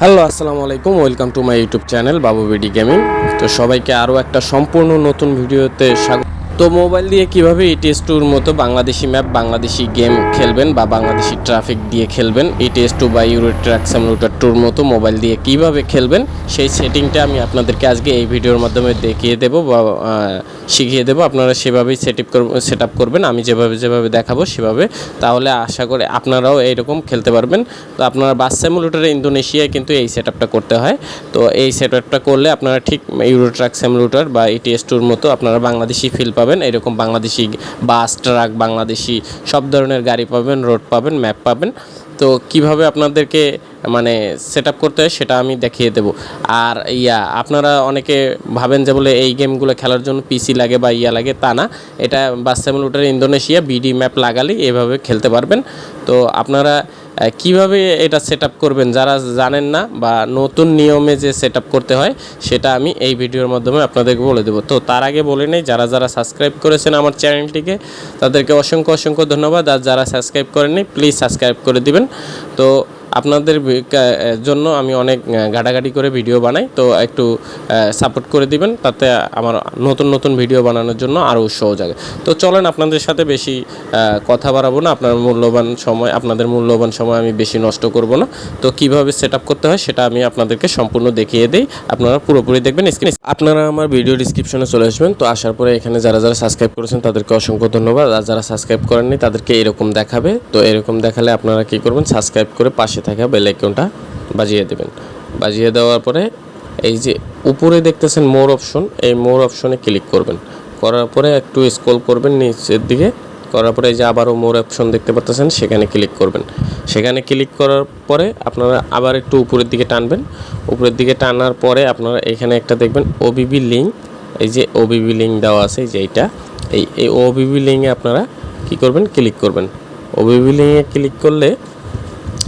Hello, আসসালামু আলাইকুম, welcome to my YouTube channel Babu BD gaming. তো সবাইকে আরও একটা সম্পূর্ণ নতুন ভিডিওতে স্বাগত। তো মোবাইল দিয়ে কীভাবে ইটিএস টুর মতো বাংলাদেশি ম্যাপ, বাংলাদেশি গেম খেলবেন বা বাংলাদেশি ট্রাফিক দিয়ে খেলবেন ইটিএস টু বা ইউরো ট্র্যাক সামলুটার টুর মতো মোবাইল দিয়ে কীভাবে খেলবেন, সেই সেটিংটা আমি আপনাদেরকে আজকে এই ভিডিওর মাধ্যমে দেখিয়ে দেবো বা শিখিয়ে দেবো, আপনারা সেভাবেই সেট আপ সেট আপ করবেন, আমি যেভাবে যেভাবে দেখাবো সেভাবে। তাহলে আশা করি আপনারাও এইরকম খেলতে পারবেন। তো আপনারা বাস স্যামুলেটারে ইন্দোনেশিয়ায় কিন্তু এই সেট আপটা করতে হয়। তো এই সেট আপটা করলে আপনারা ঠিক ইউরো ট্রাক স্যামুলেটার বা ইটিএস টুর মতো আপনারা বাংলাদেশি ফিল পাবেন। এরকম বাংলাদেশি বাস ট্রাক বাংলাদেশি সব ধরনের গাড়ি পাবেন রোড পাবেন ম্যাপ পাবেন। তো কীভাবে আপনাদেরকে মানে সেট করতে হয়, সেটা আমি দেখিয়ে দেবো। আর ইয়া, আপনারা অনেকে ভাবেন যে বলে এই গেমগুলো খেলার জন্য পিসি লাগে বা ইয়া লাগে, তা না। এটা bus simulator Indonesia BD map লাগালেই এভাবে খেলতে পারবেন। তো আপনারা কীভাবে এটা সেট করবেন যারা জানেন না বা নতুন নিয়মে যে সেট করতে হয়, সেটা আমি এই ভিডিওর মাধ্যমে আপনাদেরকে বলে দেবো। তো তার আগে বলে নেই, যারা যারা সাবস্ক্রাইব করেছেন আমার চ্যানেলটিকে, তাদেরকে অসংখ্য অসংখ্য ধন্যবাদ। আর যারা সাবস্ক্রাইব করেননি প্লিজ সাবস্ক্রাইব করে দিবেন। তো আপনাদের জন্য আমি অনেক ঘাটাঘাটি করে ভিডিও বানাই। তো একটু সাপোর্ট করে দিবেন, তাতে আমার নতুন নতুন ভিডিও বানানোর জন্য আরও উৎসাহ জাগে। তো চলেন, আপনাদের সাথে বেশি কথা বাড়াবো না। আপনার মূল্যবান সময়, আপনাদের মূল্যবান সময় আমি বেশি নষ্ট করব না। তো কীভাবে সেট করতে হয় সেটা আমি আপনাদেরকে সম্পূর্ণ দেখিয়ে দিই। আপনারা পুরোপুরি দেখবেন স্ক্রিনে। আপনারা আমার ভিডিও ডিসক্রিপশনে চলে আসবেন। তো আসার পরে এখানে যারা যারা সাবস্ক্রাইব করেছেন, তাদেরকে অসংখ্য ধন্যবাদ। আর যারা সাবস্ক্রাইব করেননি, তাদেরকে এরকম দেখাবে। তো এরকম দেখালে আপনারা কি করবেন? সাবস্ক্রাইব করে পাশে থাকা বেল আইকনটা বাজিয়ে দেবেন। বাজিয়ে দেওয়ার পরে এই যে উপরে দেখতেছেন মোর অপশন এই মোর অপশনে ক্লিক করবেন। করার পরে একটু স্ক্রল করবেন নিচের দিকে। করার পরে এই যে আবারও মোর অপশন দেখতে পাচ্ছেন সেখানে ক্লিক করবেন। সেখানে ক্লিক করার পরে আপনারা আবার একটু উপরের দিকে টানবেন। উপরের দিকে টানার পরে আপনারা এখানে একটা দেখবেন ওবিবি লিঙ্ক এই যে ওবিবি লিঙ্ক দেওয়া আছে যে এইটা। এই এই ওবিবি লিঙ্কে আপনারা কি করবেন? ক্লিক করবেন। ওবিবি লিঙ্কে ক্লিক করলে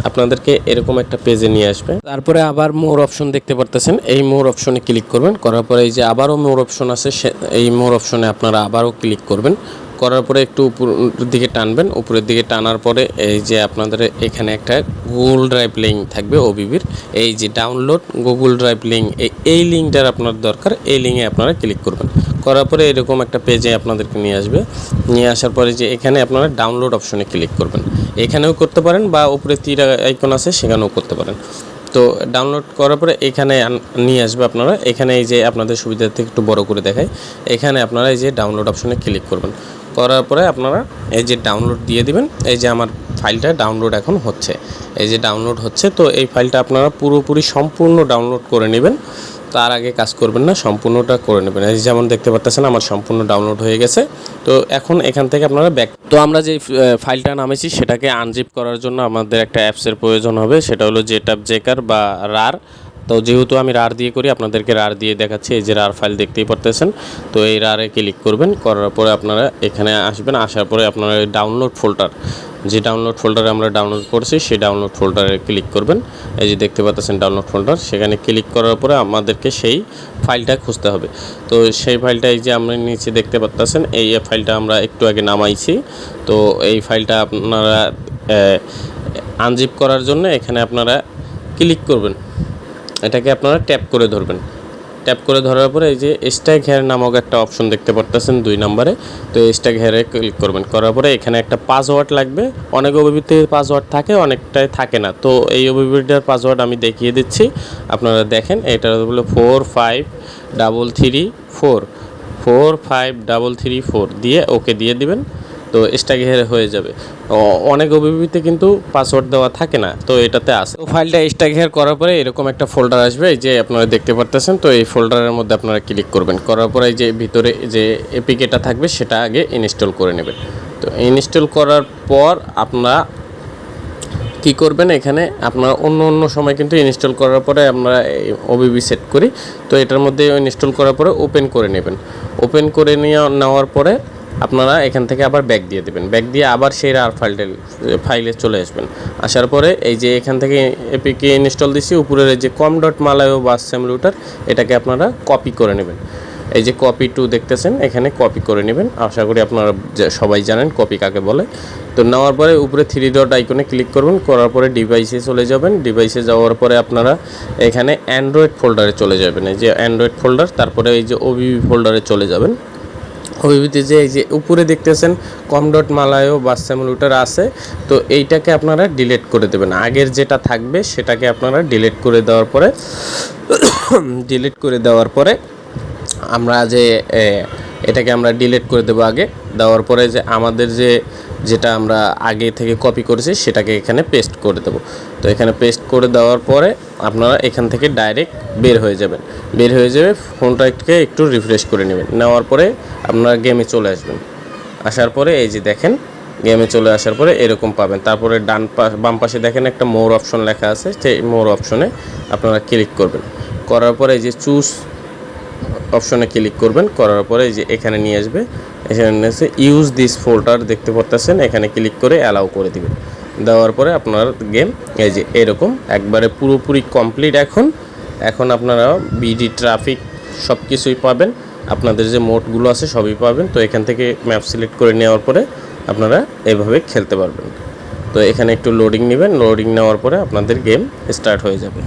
আপনাদেরকে এরকম একটা পেজে নিয়ে আসবে। তারপরে আবার মোর অপশন দেখতে পারতেছেন। এই মোর অপশনে ক্লিক করবেন। করার পরে এই যে আবারও মোর অপশন আছে এই মোর অপশনে আপনারা আবারও ক্লিক করবেন। করার পরে একটু উপরের দিকে টানবেন। উপরের দিকে টানার পরে এই যে আপনাদের এখানে একটা গুগল ড্রাইভ লিঙ্ক থাকবে ওবিবির এই যে ডাউনলোড গুগল ড্রাইভ লিঙ্ক এই লিঙ্কটার আপনার দরকার। এই লিঙ্কে আপনারা ক্লিক করবেন। করার পরে এরকম একটা পেজে আপনাদেরকে নিয়ে আসবে। নিয়ে আসার পরে যে এখানে আপনারা ডাউনলোড অপশনে ক্লিক করবেন। এখানেও করতে পারেন বা উপরে তীর আইকন আছে, সেখানেও করতে পারেন। তো ডাউনলোড করার পরে এখানে নিয়ে আসবে আপনারা। এখানে এই যে আপনাদের সুবিধার্থে একটু বড় করে দেখায় এখানে আপনারা এই যে ডাউনলোড অপশনে ক্লিক করবেন। করার পরে আপনারা এই যে ডাউনলোড দিয়ে দিবেন। এই যে আমার ফাইলটা ডাউনলোড এখন হচ্ছে। এই যে ডাউনলোড হচ্ছে, তো এই ফাইলটা আপনারা পুরোপুরি সম্পূর্ণ ডাউনলোড করে নেবেন। তার আগে কাজ করবেন না, সম্পূর্ণটা করে নেবেন। এই যেমন দেখতে পাচ্ছেন আমার সম্পূর্ণ ডাউনলোড হয়ে গেছে। তো এখন এখান থেকে আপনারা ব্যাক তো আমরা যে ফাইলটা নামেছি সেটাকে আনজিপ করার জন্য আমাদের একটা অ্যাপসের প্রয়োজন হবে। সেটা হলো জেটাপ জেকার বা রার তো যেহেতু আমি রার দিয়ে করি, আপনাদেরকে রার দিয়ে দেখাচ্ছি, এই যে রার ফাইল দেখতেই পারতেছেন। তো এই রারে ক্লিক করবেন, করার পরে আপনারা এখানে আসবেন। আসার পরে আপনারা ডাউনলোড ফোল্ডার যে ডাউনলোড ফোল্ডারে আমরা ডাউনলোড করছি, সেই ডাউনলোড ফোল্ডারে ক্লিক করবেন। এই যে দেখতে পাচ্ছেন ডাউনলোড ফোল্ডার সেখানে ক্লিক করার পরে আমাদেরকে সেই ফাইলটা খুঁজতে হবে। তো সেই ফাইলটা এই যে আমরা নিচে দেখতে পাচ্ছেন এই ফাইলটা আমরা একটু আগে নামাইছি। তো এই ফাইলটা আপনারা আনজিপ করার জন্য এখানে আপনারা ক্লিক করবেন। এটাকে আপনারা ট্যাপ করে ধরবেন। ট্যাপ করে ধরার পরে এই যে স্ট্যাক হেয়ার নামক একটা অপশন দেখতে পারতেছেন দুই নম্বরে। তো এই স্ট্যাক হেয়ারে ক্লিক করবেন। করার পরে এখানে একটা পাসওয়ার্ড লাগবে। অনেক ওবিবিতে পাসওয়ার্ড থাকে, অনেকটাই থাকে না। তো এই ওবিবিটার পাসওয়ার্ড আমি দেখিয়ে দিচ্ছি। আপনারা দেখেন, এটা হলো four five double three four four five double three four দিয়ে ওকে দিয়ে দিবেন। তো স্ট্যাক হেয়ারে হয়ে যাবে। অনেক ওবিবিতে কিন্তু পাসওয়ার্ড দেওয়া থাকে না, তো এটাতে আছে। তো ফাইলটা স্ট্যাক হেয়ার করার পরে এরকম একটা ফোল্ডার আসবে যে আপনারা দেখতে পারতেছেন, তো এই ফোল্ডারের মধ্যে আপনারা ক্লিক করবেন। করার পরে যে ভিতরে যে এপিকেটা থাকবে, সেটা আগে ইনস্টল করে নেবেন। তো ইনস্টল করার পর আপনারা কি করবেন এখানে, আপনার অন্য অন্য সময় কিন্তু ইনস্টল করার পরে আমরা ওবিবি সেট করি। তো এটার মধ্যে ইনস্টল করার পরে ওপেন করে নেবেন। ওপেন করে নিয়ে নেওয়ার পরে আপনারা এখান থেকে আবার ব্যাক দিয়ে দেবেন। ব্যাক দিয়ে আবার সেই আর ফাইলটা ফাইলে চলে আসবেন। আসার পরে এই যে এখান থেকে এপিকে ইনস্টল দিছি, উপরের এই যে কম ডট মালায়ো বাস স্যামলুটার এটাকে আপনারা কপি করে নেবেন। এই যে কপি টু দেখতেছেন, এখানে কপি করে নেবেন। আশা করি আপনারা সবাই জানেন কপি কাকে বলে। তো নেওয়ার পরে উপরে থ্রি ডট আইকনে ক্লিক করবেন, করার পরে ডিভাইসে চলে যাবেন। ডিভাইসে যাওয়ার পরে আপনারা এখানে অ্যান্ড্রয়েড ফোল্ডারে চলে যাবেন। এই যে অ্যান্ড্রয়েড ফোল্ডার তারপরে এই যে ওবিবি ফোল্ডারে চলে যাবেন। ওবিবিতে যে এই যে উপরে দেখতেছেন কম ডট মালায়ও স্যামুলেটার আছে, তো এইটাকে আপনারা ডিলিট করে দেবেন। আগের যেটা থাকবে সেটাকে আপনারা ডিলিট করে দেওয়ার পরে, ডিলিট করে দেওয়ার পরে আমরা যে এটাকে আমরা ডিলিট করে দেবো আগে। দেওয়ার পরে যে আমাদের যে, যেটা আমরা আগে থেকে কপি করেছি সেটাকে এখানে পেস্ট করে দেবো। তো এখানে পেস্ট করে দেওয়ার পরে আপনারা এখান থেকে ডাইরেক্ট বের হয়ে যাবেন। বের হয়ে যাবে, ফোনটাকে একটু রিফ্রেশ করে নেবেন। নেওয়ার পরে আপনারা গেমে চলে আসবেন। আসার পরে এই যে দেখেন গেমে চলে আসার পরে এরকম পাবেন। তারপরে ডান পাশ বাম পাশে দেখেন একটা মোর অপশন লেখা আছে, সেই মোর অপশনে আপনারা ক্লিক করবেন। করার পরে এই যে চুজ অপশনে ক্লিক করবেন। করার পরে এই যে এখানে নিয়ে আসবে, এখানে নিয়ে এসে ইউজ দিস ফোল্ডার দেখতে পারতেছেন, এখানে ক্লিক করে অ্যালাউ করে দিবেন। দেওয়ার পরে আপনার গেম এই যে এরকম, একবারে পুরোপুরি কমপ্লিট এখন। এখন আপনারা বিডি ট্রাফিক সব কিছুই পাবেন। আপনাদের যে মোটগুলো আছে সবই পাবেন। তো এখান থেকে ম্যাপ সিলেক্ট করে নেওয়ার পরে আপনারা এভাবে খেলতে পারবেন। তো এখানে একটু লোডিং নেবেন। লোডিং নেওয়ার পরে আপনাদের গেম স্টার্ট হয়ে যাবে।